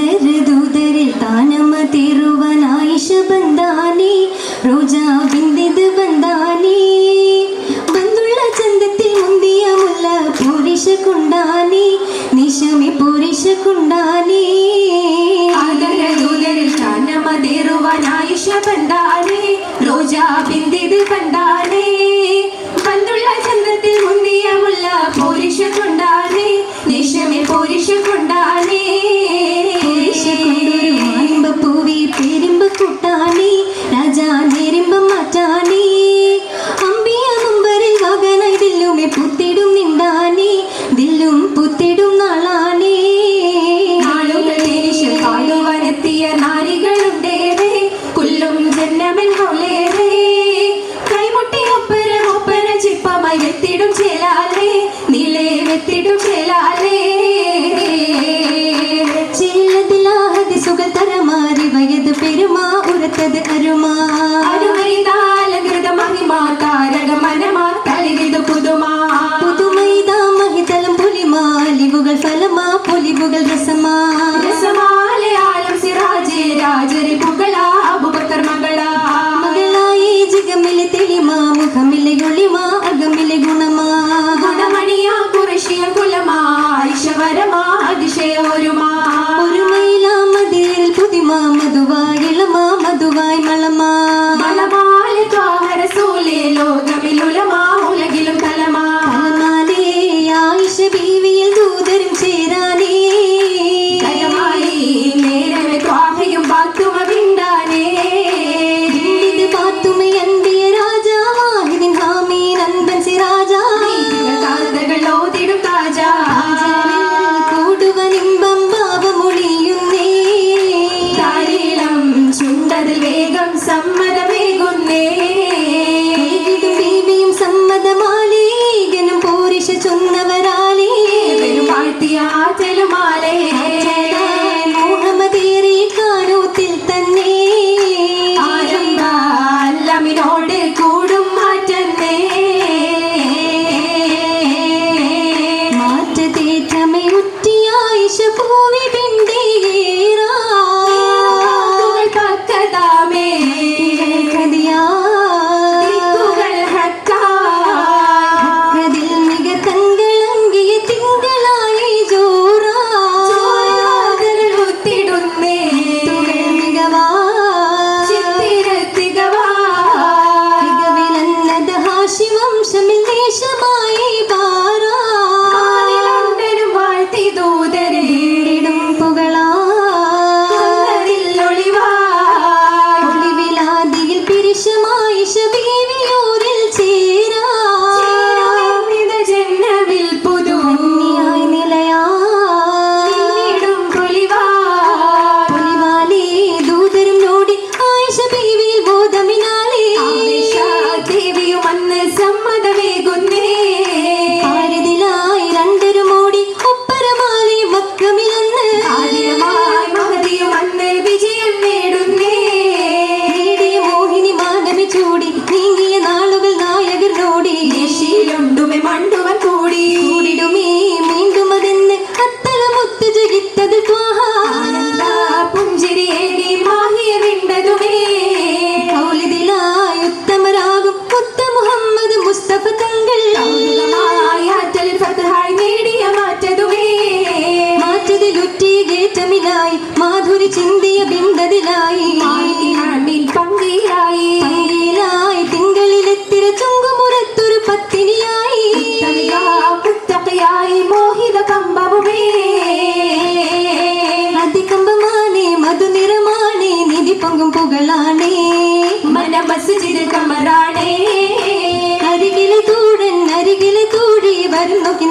മദരദൂതരിൽ താനമ തിരുവനായിഷ ബന്ധാനി റോജാ ബിന്ദിത് ബന്ധാനി. ബന്ധുള്ള ചന്തത്തിൽ മുന്തിയ മുല്ല പൂരിഷ കുണ്ടാനി നിശമി പൂരിഷ കുണ്ടാനി. മദരദൂതരിൽ താനമ തിരുവനായിഷ ബന്ധാനി റോജാ ബിന്ദി ദേശ ചുന്നവ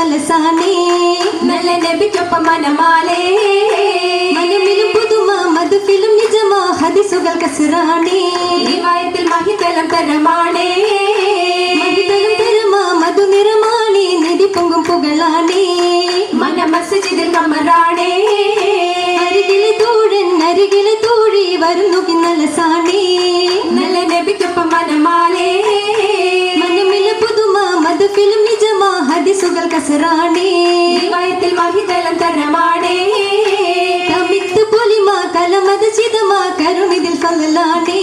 തലസാനേ മനമാലേ. നിജമാ ഹദിസുകൾ കസിറാണേ ദിവായത്തിൽ മഹിതലം പരമാ நசுராணே வயத்தில் மகிதலம் தரமாடே தமித்து பொலிமா கலமது சிதமா கருணிதில் சொல்லலானே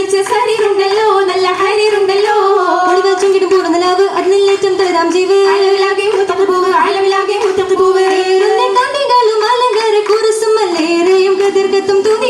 അണിച്ച സരീറുണ്ടല്ലോ നല്ല ഹരീറുണ്ടല്ലോ പണികൾ പൂർണ ലാവ് അതിനേറ്റം തരാം ജീവ്. അയലാകെ മൂത്തത്ത് പൂവ് അയലമിലാകെ മൂത്തത്ത് പൂവ്. അലങ്കാര തുണി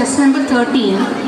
Assembly 13